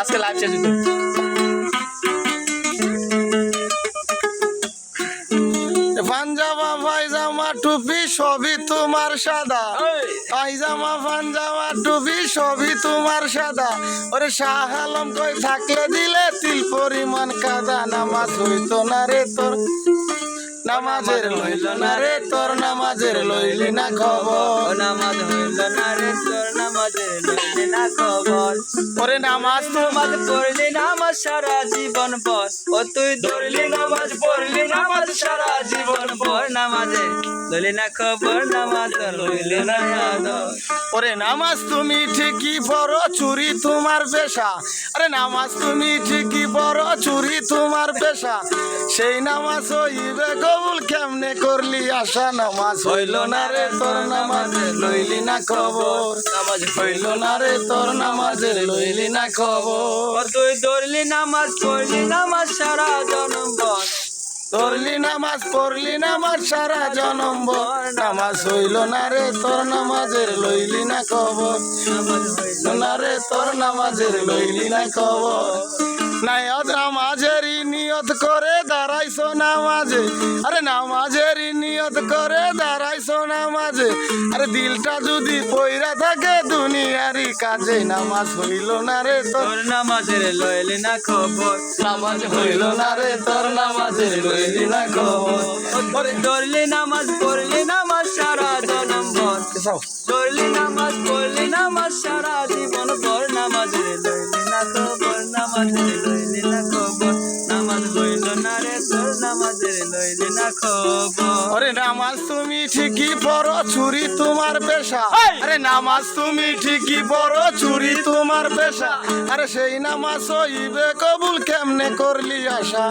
আজকে লাইভ শেষ হইতো। পাঞ্জামা পায়জামা টুপি সবই তোমার সাদা। পায়জামা পাঞ্জামা টুপি সবই তোমার সাদা। ওরে শাহ আলম কই থাকলে দিলে তিল পরিমাণ কাদা। নামাজ হইতো না রে তোর নামাজের লইল না রে তোর নামাজের লইলি না খবর। নামাজ হইল না রে তোর নামাজের লইলি না খবর। ওরে নামাজ নামাজ পড়লি নামাজ সারা জীবন পর। ও তুই ধরলি নামাজ পড়লি নামাজ সারা জীবন পর। নামাজে লইলি না খবর নামাজ লইলি না ওরে নামাজ তুমি ঠিকই পড়ো চুরি তোমার পেশা। আরে নামাজ তুমি ঠিকই পড়ো চুরি তোমার পেশা। সেই নামাজ হইবে কবুল, কেমনে করলি আশা? নামাজ হইল না রে তোর নামাজে, লইলি না খবর নামাজ হইল না রে তোর নামাজের লইলি না খবর তুই ধরলি নামাজ, পড়লি নামাজ, সারা জনম পর ধরলি নামাজ, পড়লি নামাজ, সারা জনম নামাজ হইল না রে, তোর নামাজের লইলি না হইল না রে, তোর নামাজের লইলি না খবর নাই নামাজ নামাজে আরে নামাজেরই নিয়ত করে দাঁড়াইছো নামাজে আরে দিলটা যদি পইরা থাকে দুনিয়ারি কাজে। নামাজ হইল না রে তোর। নামাজের লইলি না খবর। নামাজ হইল না রে তোর। নামাজের লইলি না খবর। ধরলি নামাজ পড়লি নামাজ সারা জনম ধরলি নামাজ পড়লি নামাজ সারা জীবন পর নামাজের লইলি না খবর নামাজের তোর নামাজের লইলি না খবর। আরে নামাজ তুমি ঠিকই বড় চুরি তোমার পেশা। আরে নামাজ তুমি ঠিকই বড় চুরি তোমার পেশা। আরে সেই নামাজ হইবে কবুল কেমনে করলি আশা?